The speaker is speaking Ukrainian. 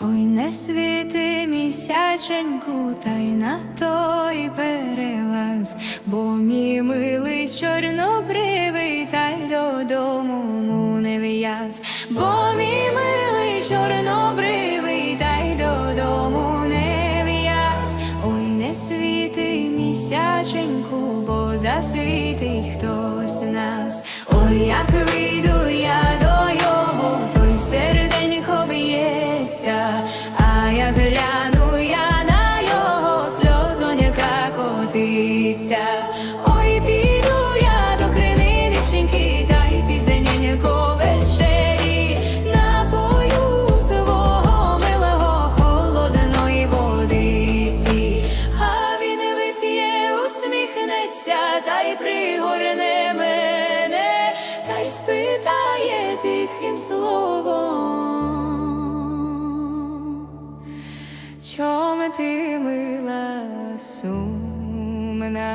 Ой, не світи місяченьку, та й на той перелаз, бо мій милий чорнобривий, та й додому му не в'яз, бо мій милий чорнобривий, та й додому не в'яз. Ой, не світи місяченьку, бо засвітить хтось нас. Ой, як б'ється, а як гляну я на його сльозонька котиться. Ой, піду я до криниченьки, та й пізненько вечері напою свого милого холодної водиці, а він вип'є, усміхнеться та й пригорне мене, та й спитає тихим словом. Чом ти мила сумна?